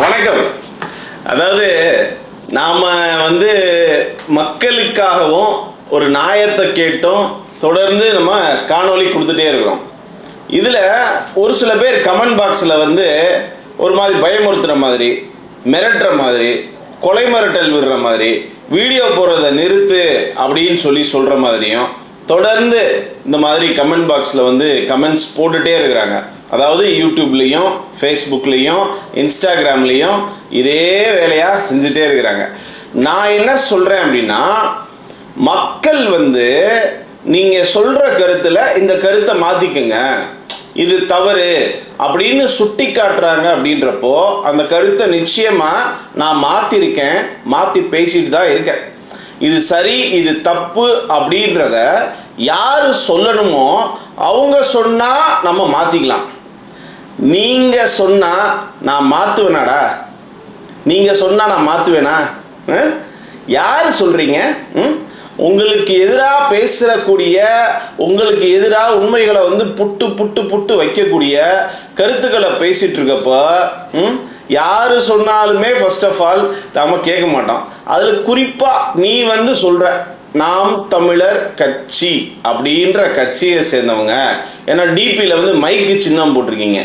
வணக்கம். அதாவது நாம வந்து மக்களுக்காகவும் ஒரு நாயத்தை கேட்டும் தொடர்ந்து நம்ம காணொளி கொடுத்துட்டே இருக்கிறோம். இதுல ஒரு சில பேர் கமெண்ட் பாக்ஸ்ல வந்து ஒரு மாதிரி பயமுறுத்துற மாதிரி மிரட்டுற மாதிரி கொலை மிரட்டல் விடுற மாதிரி வீடியோ போடுறத நிறுத்து அப்படின்னு சொல்லி சொல்ற மாதிரியும் தொடர்ந்து இந்த மாதிரி கமெண்ட் பாக்ஸில் வந்து கமெண்ட்ஸ் போட்டுகிட்டே இருக்கிறாங்க. அதாவது யூடியூப்லேயும் ஃபேஸ்புக்லேயும் இன்ஸ்டாகிராம்லேயும் இதே வேலையாக செஞ்சுட்டே இருக்கிறாங்க. நான் என்ன சொல்கிறேன் அப்படின்னா மக்கள் வந்து நீங்கள் சொல்கிற கருத்தில் இந்த கருத்தை மாற்றிக்குங்க இது தவறு அப்படின்னு சுட்டி காட்டுறாங்க அப்படின்றப்போ அந்த கருத்தை நிச்சயமாக நான் மாற்றிருக்கேன் மாற்றி பேசிட்டு தான் இருக்கேன். இது சரி இது தப்பு அப்படின்றத யார் சொல்லணுமோ அவங்க சொன்னால் நம்ம மாற்றிக்கலாம் நீங்க சொன்னா நான் மாத்துவேனாடா. நீங்க சொன்னா நான் மாத்துவேனா? யார் யாரு சொல்றீங்க? ம்? உங்களுக்கு எதிராக பேசக்கூடிய உங்களுக்கு எதிராக உண்மைகளை வந்து புட்டு புட்டு புட்டு வைக்கக்கூடிய கருத்துக்களை பேசிட்டு இருக்கப்போ ம்? யாரு சொன்னாலுமே ஃபர்ஸ்ட் ஆஃப் ஆல் நாம கேட்க மாட்டோம். அதுல குறிப்பா நீ வந்து சொல்ற. நாம் தமிழர் கட்சி அப்படின்ற கட்சியை சேர்ந்தவங்க. ஏன்னா டிபியில் வந்து மைக்கு சின்னம் போட்டிருக்கீங்க.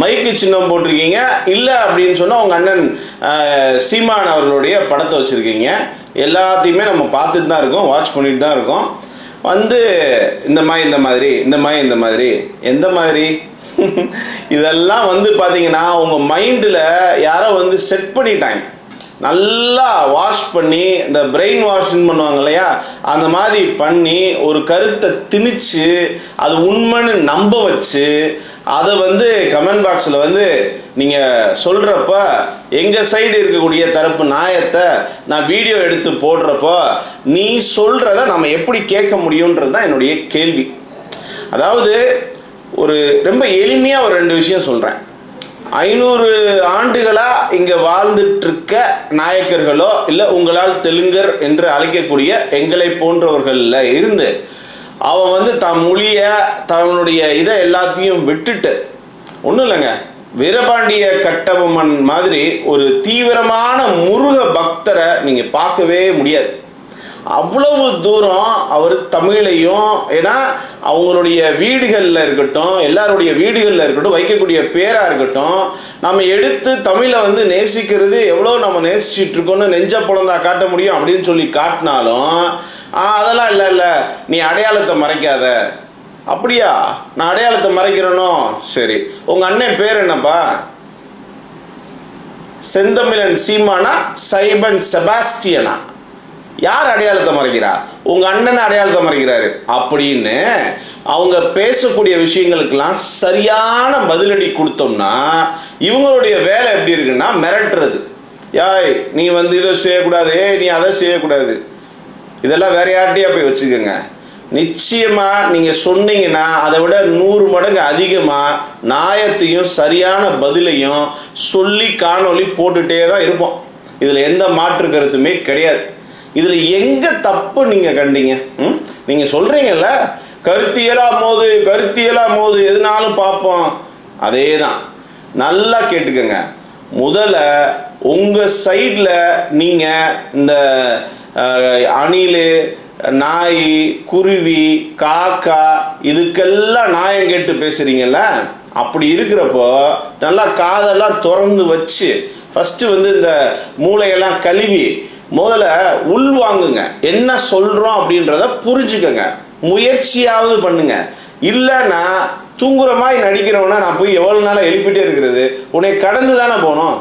மைக்கு சின்னம் போட்டிருக்கீங்க. இல்லை அப்படின்னு சொன்னால் உங்கள் அண்ணன் சீமான் அவர்களுடைய படத்தை வச்சுருக்கீங்க. எல்லாத்தையுமே நம்ம பார்த்துட்டு தான் இருக்கோம். வாட்ச் பண்ணிட்டு தான் இருக்கோம். வந்து இந்த மாதிரி இந்த மாதிரி இந்த மாதிரி இந்த மாதிரி எந்த மாதிரி? இதெல்லாம் வந்து பார்த்தீங்கன்னா உங்கள் மைண்டில் யாரோ வந்து செட் பண்ணிட்டாங்க. நல்லா வாஷ் பண்ணி இந்த பிரெயின் வாஷ்ன்னு பண்ணுவாங்க இல்லையா? அந்த மாதிரி பண்ணி ஒரு கருத்தை திணிச்சு அது உண்மைன்னு நம்ப வச்சு அதை வந்து கமெண்ட் பாக்ஸில் வந்து நீங்கள் சொல்கிறப்ப எங்கள் சைடு இருக்கக்கூடிய தரப்பு நியாயத்தை நான் வீடியோ எடுத்து போடுறப்போ நீ சொல்கிறத நம்ம எப்படி கேட்க முடியுன்றது தான் என்னுடைய கேள்வி. அதாவது ஒரு ரொம்ப எளிமையாக ஒரு ரெண்டு விஷயம் சொல்கிறேன் ஐநூறு ஆண்டுகளாக இங்கே வாழ்ந்துட்டு இருக்க நாயக்கர்களோ இல்லை உங்களால் தெலுங்கர் என்று அழைக்கக்கூடிய எங்களை போன்றவர்களில் இருந்து அவன் வந்து தன் மொழிய தன்னுடைய இதை எல்லாத்தையும் விட்டுட்டு ஒன்றும் இல்லைங்க வீரபாண்டிய கட்டபொம்மன் மாதிரி ஒரு தீவிரமான முருக பக்தரை நீங்கள் பார்க்கவே முடியாது. அவ்வளவு தூரம் அவர் தமிழையும் ஏன்னா அவங்களுடைய வீடுகளில் இருக்கட்டும் எல்லாருடைய வீடுகளில் இருக்கட்டும் வைக்கக்கூடிய பேராக இருக்கட்டும் நம்ம எடுத்து தமிழை வந்து நேசிக்கிறது எவ்வளோ நம்ம நேசிச்சிட்டு இருக்கோம்னு நெஞ்ச பிறந்தா காட்ட முடியும் அப்படின்னு சொல்லி காட்டினாலும் அதெல்லாம் இல்லை இல்லை. நீ அடையாளத்தை மறைக்காத. அப்படியா? நான் அடையாளத்தை மறைக்கிறேனோ? சரி. உங்கள் அண்ணன் பேர் என்னப்பா? செந்தமிழன் சீமானா சைபன் செபாஸ்டியனா. யார் அடையாளத்தை மறைக்கிறா? உங்க அண்ணன் அடையாளத்தை மறைக்கிறாரு. அப்படின்னு அவங்க பேசக்கூடிய விஷயங்களுக்கெல்லாம் சரியான பதிலடி கொடுத்தோம்னா இவங்களுடைய வேலை எப்படி இருக்குன்னா மிரட்டுறது. யாய் நீ வந்து இதை செய்யக்கூடாது. ஏய் நீ அதை செய்யக்கூடாது. இதெல்லாம் வேற யார்கிட்டயா போய் வச்சுக்கோங்க. நிச்சயமா நீங்க சொன்னீங்கன்னா அதை விட நூறு மடங்கு அதிகமா நியாயத்தையும் சரியான பதிலையும் சொல்லி காணொளி போட்டுட்டே தான் இருப்போம். இதுல எந்த மாற்று கருத்துமே கிடையாது. இதுல எங்க தப்பு நீங்க கண்டீங்க? ம்? நீங்க சொல்றீங்கல்ல கருத்தியலா மோது கருத்தியலா மோது எதுனாலும் பார்ப்போம். அதே தான் நல்லா கேட்டுக்கோங்க. முதல்ல உங்க சைடில் நீங்க இந்த அணில் அணிலு நாய் குருவி காக்கா இதுக்கெல்லாம் நாயம் கேட்டு பேசுறீங்கல்ல? அப்படி இருக்கிறப்போ நல்லா காதெல்லாம் திறந்து வச்சு ஃபஸ்ட்டு வந்து இந்த மூளையெல்லாம் கழுவி முதல்ல உள்வாங்குங்க என்ன சொல்றோம் அப்படின்றத புரிஞ்சுக்கங்க. முயற்சியாவது பண்ணுங்க. இல்லைன்னா தூங்குற மாதிரி நடிக்கிறவனா நான் போய் எவ்வளோ நாளாக எழுப்பிட்டே இருக்கிறது? உன்னை கடந்து தானே போகணும்?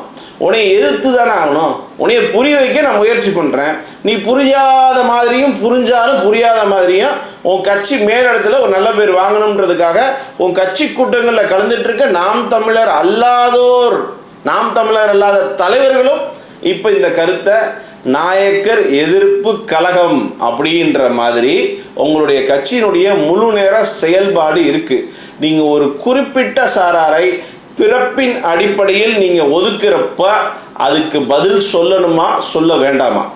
உன்னை எதிர்த்து தானே ஆகணும்? உன்னைய புரிய வைக்க நான் முயற்சி பண்ணுறேன் நீ புரியாத மாதிரியும் புரிஞ்சாலும் புரியாத மாதிரியும் உன் கட்சி மேலிடத்துல ஒரு நல்ல பேர் வாங்கணுன்றதுக்காக உன் கட்சி கூட்டங்களில் கலந்துட்டு நாம் தமிழர் அல்லாதோர். நாம் தமிழர் அல்லாத தலைவர்களும் இப்போ இந்த கருத்தை நாயக்கர் எதிர்ப்பு கழகம் அப்படின்ற மாதிரி உங்களுடைய கட்சியினுடைய முழு நேர செயல்பாடு இருக்கு. நீங்க ஒரு குறிப்பிட்ட சாராரை பிறப்பின் அடிப்படையில் நீங்க ஒதுக்குறப்ப அதுக்கு பதில் சொல்லணுமா சொல்ல வேண்டாமா?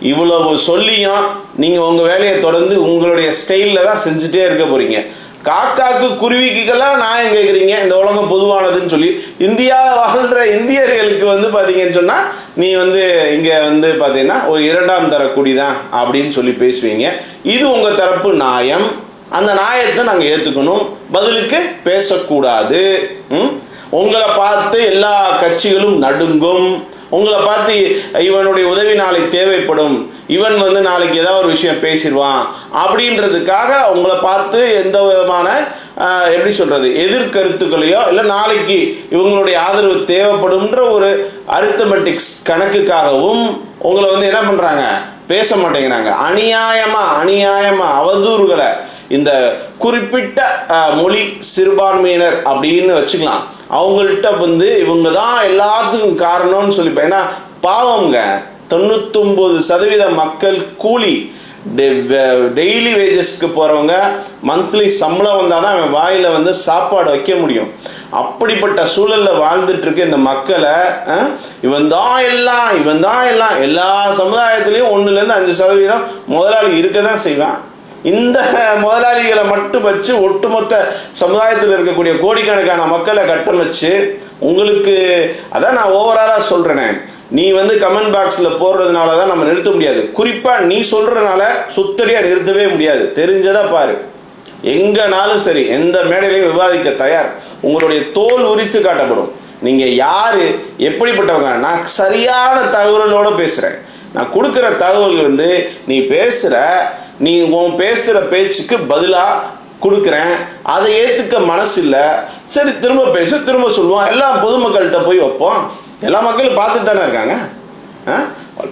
இவ்வளவு சொல்லியும் நீங்கள் உங்கள் வேலையை தொடர்ந்து உங்களுடைய ஸ்டைலில் தான் செஞ்சுட்டே இருக்க போகிறீங்க காக்காக்கு குருவிக்குக்கெல்லாம் நியாயம் கேட்குறீங்க இந்த உலகம் பொதுவானதுன்னு சொல்லி. இந்தியாவில் வாழ்கிற இந்தியர்களுக்கு வந்து பார்த்தீங்கன்னு சொன்னால் நீ வந்து இங்கே வந்து பார்த்தீங்கன்னா ஒரு இரண்டாம் தர குடி தான் அப்படின்னு சொல்லி பேசுவீங்க. இது உங்கள் தரப்பு நியாயம். அந்த நியாயத்தை நாங்கள் ஏற்றுக்கணும் பதிலுக்கு பேசக்கூடாது. ம்? உங்களை பார்த்து எல்லா கட்சிகளும் நடுங்கும். உங்களை பார்த்து இவனுடைய உதவி நாளைக்கு தேவைப்படும். இவன் வந்து நாளைக்கு ஏதாவது ஒரு விஷயம் பேசிடுவான். அப்படின்றதுக்காக உங்களை பார்த்து எந்த விதமான எப்படி சொல்கிறது எதிர்கருத்துக்களையோ இல்லை நாளைக்கு இவங்களுடைய ஆதரவு தேவைப்படும்ன்ற ஒரு அரித்தமெட்டிக்ஸ் கணக்குக்காகவும் உங்களை வந்து என்ன பண்ணுறாங்க பேச மாட்டேங்கிறாங்க. அநியாயமாக அநியாயமாக அவதூறுகளை இந்த குறிப்பிட்ட மொழி சிறுபான்மையினர் அப்படின்னு வச்சுக்கலாம். அவங்கள்ட்ட வந்து இவங்க தான் எல்லாத்துக்கும் காரணம்னு சொல்லிப்பேன் ஏன்னா பாவங்க தொண்ணூத்தொம்பது சதவீத மக்கள் கூலி டெய்லி வேஜஸ்க்கு போகிறவங்க மந்த்லி சம்பளம் வந்தால் தான் அவன் வாயில் வந்து சாப்பாடு வைக்க முடியும். அப்படிப்பட்ட சூழலில் வாழ்ந்துட்டு இருக்க இந்த மக்களை இவன் தான் எல்லாம் இவன் தான் எல்லாம் எல்லா சமுதாயத்துலேயும் ஒன்றுலேருந்து அஞ்சு சதவீதம் முதலாளி இருக்க தான் செய்வான். இந்த முதலாளிகளை மட்டும் வச்சு ஒட்டுமொத்த சமுதாயத்தில் இருக்கக்கூடிய கோடிக்கணக்கான மக்களை கட்டமைச்சு உங்களுக்கு அதான் நான் ஓவராலாக சொல்கிறேனே நீ வந்து கமெண்ட் பாக்ஸில் போடுறதுனால தான் நம்ம நிறுத்த முடியாது. குறிப்பாக நீ சொல்கிறனால சுத்தடியாக நிறுத்தவே முடியாது. தெரிஞ்சதா பாரு. எங்கனாலும் சரி எந்த மேடையிலையும் விவாதிக்க தயார். உங்களுடைய தோல் உரித்து காட்டப்படும். நீங்கள் யார் எப்படிப்பட்டவங்க? நான் சரியான தகவலோடு பேசுகிறேன் நான் கொடுக்குற தகவல் வந்து நீ பேசுகிற நீ உன் பேசுகிற பேச்சுக்கு பதிலாக கொடுக்குறேன். அதை ஏற்றுக்க மனசு இல்லை சரி திரும்ப பேசு திரும்ப சொல்லுவோம். எல்லா பொதுமக்கள்கிட்ட போய் வைப்போம். எல்லா மக்களும் பார்த்து தானே இருக்காங்க? ஆ?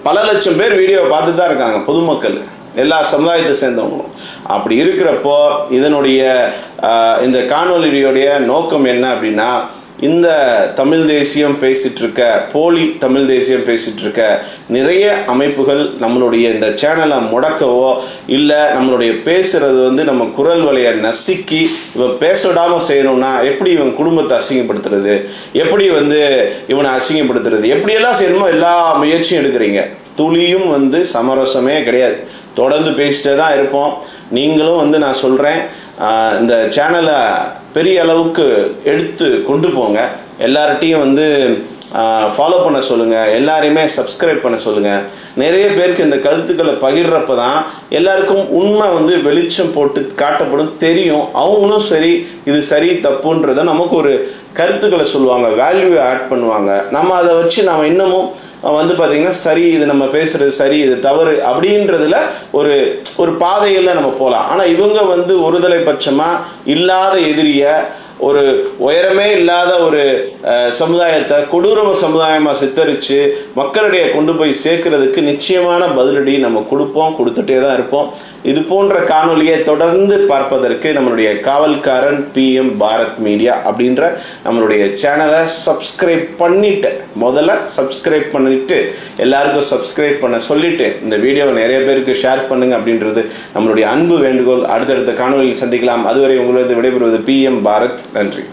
பல லட்சம் பேர் வீடியோவை பார்த்து தான் இருக்காங்க பொதுமக்கள். எல்லா சமுதாயத்தை சேர்ந்தவங்களும். அப்படி இருக்கிறப்போ இதனுடைய இந்த காணொலியுடைய நோக்கம் என்ன அப்படின்னா இந்த தமிழ் தேசியம் பேசிகிட்டு இருக்க போலி தமிழ் தேசியம் பேசிகிட்டு இருக்க நிறைய அமைப்புகள் நம்மளுடைய இந்த சேனலை முடக்கவோ இல்லை நம்மளுடைய பேசுகிறது வந்து நம்ம குரல் வலையை நசுக்கி இவன் பேசடாமல் செய்யணும்னா எப்படி இவன் குடும்பத்தை அசிங்கப்படுத்துறது? எப்படி வந்து இவனை அசிங்கப்படுத்துறது? எப்படியெல்லாம் செய்யணுமோ எல்லா முயற்சியும் எடுக்கிறீங்க. துளியும் வந்து சமரசமே கிடையாது. தொடர்ந்து பேசிட்டே தான் இருப்போம். நீங்களும் வந்து நான் சொல்கிறேன் இந்த சேனலை பெரிய அளவுக்கு எடுத்து கொண்டு போங்க. எல்லார்ட்டையும் வந்து ஃபாலோ பண்ண சொல்லுங்கள் எல்லாரையுமே சப்ஸ்கிரைப் பண்ண சொல்லுங்கள் நிறைய பேருக்கு இந்த கருத்துக்களை பகிர்றப்ப தான் எல்லாருக்கும் உண்மை வந்து வெளிச்சம் போட்டு காட்டப்படும் தெரியும். அவங்களும் சரி இது சரி தப்புன்றத நமக்கு ஒரு கருத்துக்களை சொல்லுவாங்க வேல்யூ ஆட் பண்ணுவாங்க. நம்ம அதை வச்சு நாம் இன்னமும் வந்து பார்த்தீங்கன்னா சரி இது நம்ம பேசுகிறது சரி இது தவறு அப்படின்றதுல ஒரு ஒரு பாதையில் நம்ம போகலாம் ஆனால் இவங்க வந்து ஒருதலை பட்சமாக இல்லாத எதிரியை ஒரு உயரமே இல்லாத ஒரு சமுதாயத்தை கொடூரம சமுதாயமாக சித்தரித்து மக்களிடையே கொண்டு போய் சேர்க்கறதுக்கு நிச்சயமான பதிலடி நம்ம கொடுப்போம் கொடுத்துட்டே தான் இருப்போம். இது போன்ற காணொலியை தொடர்ந்து பார்ப்பதற்கு நம்மளுடைய காவல்காரன் பிஎம் பாரத் மீடியா அப்படின்ற நம்மளுடைய சேனலை சப்ஸ்கிரைப் பண்ணிட்டு முதல்ல சப்ஸ்கிரைப் பண்ணிட்டு எல்லாருக்கும் சப்ஸ்கிரைப் பண்ண சொல்லிட்டு இந்த வீடியோவை நிறைய பேருக்கு ஷேர் பண்ணுங்க அப்படின்றது நம்மளுடைய அன்பு வேண்டுகோள். அடுத்தடுத்த காணொலியில் சந்திக்கலாம். அதுவரை உங்களது விடைபெறுவது பிஎம் பாரத். நன்றி.